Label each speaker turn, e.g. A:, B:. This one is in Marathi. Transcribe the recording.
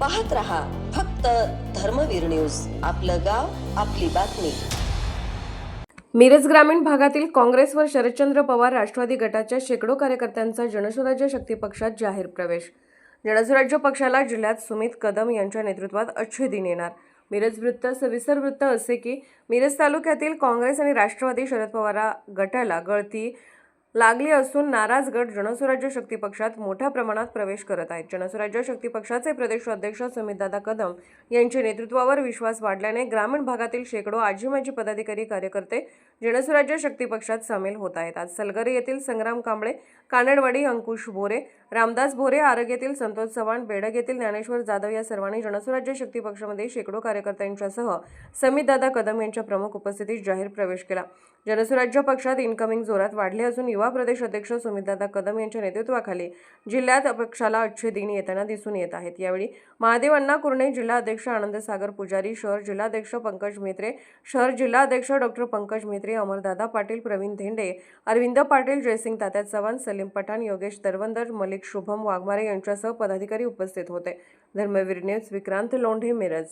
A: पाहत रहा फक्त धर्मवीर न्यूज. आपलं गाव आपली बातमी.
B: मिरज ग्रामीण भागातील काँग्रेसवर शरदचंद्र पवार राष्ट्रवादी गटाच्या शेकडो कार्यकर्त्यांचा जनसुराज्य शक्ती पक्षात जाहीर प्रवेश. जनसुराज्य पक्षाला जिल्ह्यात सुमित कदम यांच्या नेतृत्वात अच्छे दिन येणार. मिरज वृत्त सविस्तर वृत्त असे की मिरज तालुक्यातील काँग्रेस आणि राष्ट्रवादी शरद पवार गटाला गळती लागली असून नाराजगड जनसुराज्य शक्ती पक्षात मोठ्या प्रमाणात प्रवेश करत आहेत. जनसुराज्य शक्ती पक्षाचे प्रदेश अध्यक्ष समितदादा कदम यांच्या नेतृत्वावर विश्वास वाढल्याने ग्रामीण भागातील शेकडो आजीमाजी पदाधिकारी कार्यकर्ते जनसुराज्य शक्ती पक्षात सामील होत आहेत. आज सलगरी येथील संग्राम कांबळे कानडवाडी अंकुश बोरे रामदास भोरे आरग येथील संतोष चव्हाण बेडग येथील ज्ञानेश्वर जाधव या सर्वांनी जनसुराज्य शक्ती पक्षामध्ये शेकडो कार्यकर्त्यांच्यासह समितदादा कदम यांच्या प्रमुख उपस्थितीत जाहीर प्रवेश केला. जनसुराज्य पक्षात इनकमिंग जोरात वाढले असून युवा प्रदेश अध्यक्ष सुमितदादा कदम यांच्या नेतृत्वाखाली जिल्ह्यात पक्षाला अच्छे दिन येताना दिसून येत आहेत. यावेळी महादेव अण्णा कुर्णे जिल्हाध्यक्ष आनंद सागर पुजारी शहर जिल्हाध्यक्ष पंकज म्हेत्रे शहर जिल्हाध्यक्ष डॉक्टर पंकज म्हेत्रे अमरदादा पाटील प्रवीण धेंडे अरविंद पाटील जयसिंग तात्या चव्हाण सलीम पठाण योगेश तरवंदर मलिक शुभम वाघमारे यांच्यासह पदाधिकारी उपस्थित होते. धर्मवीर न्यूज विक्रांत लोंढे मिरज.